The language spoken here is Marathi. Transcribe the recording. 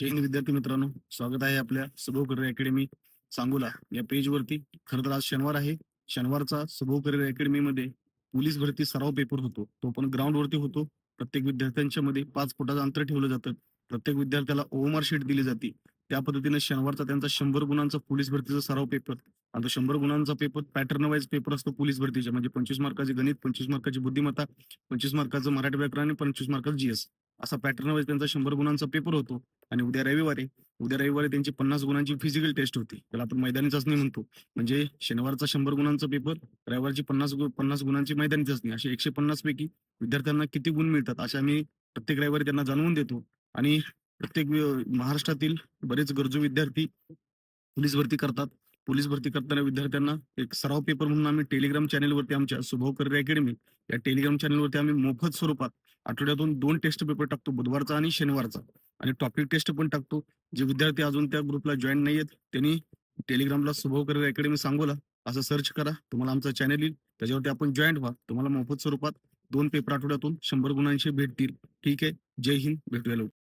जैन विद्यार्थी मित्रांनो स्वागत आहे आपल्या सुभव करिअर अकॅडमी सांगोला या पेज वरती खरं तर आज शनिवार आहे. शनिवारचा सुभव करिअर अकॅडमी मध्ये पोलीस भरती सराव पेपर होतो. तो पण ग्राउंड वरती होतो. प्रत्येक विद्यार्थ्यांच्या मध्ये पाच फुटाचं अंतर ठेवलं जातं. प्रत्येक विद्यार्थ्याला ओएमआर शीट दिली जाते. त्या पद्धतीने शनिवारचा त्यांचा शंभर गुणांचा पोलीस भरतीचा सराव पेपर आणि तो शंभर गुणांचा पेपर पॅटर्न वाईज पेपर असतो पोलीस भरतीचा म्हणजे पंचवीस मार्काचे गणित पंचवीस मार्काची बुद्धिमत्ता पंचवीस मार्काचं मराठी व्याकरण आणि पंचवीस मार्काचं जीएस असा पॅटर्न वाईज त्यांचा शंभर गुणांचा पेपर होतो. आणि उद्या रविवारी उद्या रविवारी त्यांची पन्नास गुणांची फिजिकल टेस्ट होती. त्याला आपण मैदानी चाचणी म्हणतो. म्हणजे शनिवारचा शंभर गुणांचा पेपर रविवारची पन्नास पन्नास गुणांची मैदानी चाचणी असे एकशे पन्नास पैकी विद्यार्थ्यांना किती गुण मिळतात असे आम्ही प्रत्येक रविवारी त्यांना जाणवून देतो. आणि प्रत्येक महाराष्ट्रातील बरेच गरजू विद्यार्थी पोलीस भरती करतात. पोलीस भरती करताना विद्यार्थ्यांना एक सराव पेपर म्हणून आम्ही टेलिग्राम चॅनेलवरती आमच्या सुभव करिअर अकॅडमी या टेलिग्राम चॅनेलवरती आम्ही मोफत स्वरूपात आठवड्यातून दोन टेस्ट पेपर टाकतो बुधवारचा आणि शनिवारचा. आणि टॉपिक टेस्ट पण टाकतो. जे विद्यार्थी अजून त्या ग्रुपला जॉईन नाही आहेत त्यांनी टेलिग्रामला सुभव अकॅडमी सांगोला. असं सर्च करा. तुम्हाला आमचा चॅनल येईल. त्याच्यावरती आपण जॉईन व्हा. तुम्हाला मोफत स्वरूपात दोन पेपर आठवड्यातून शंभर गुणांशी भेटतील. ठीक आहे? जय हिंद. भेटूया लवकर.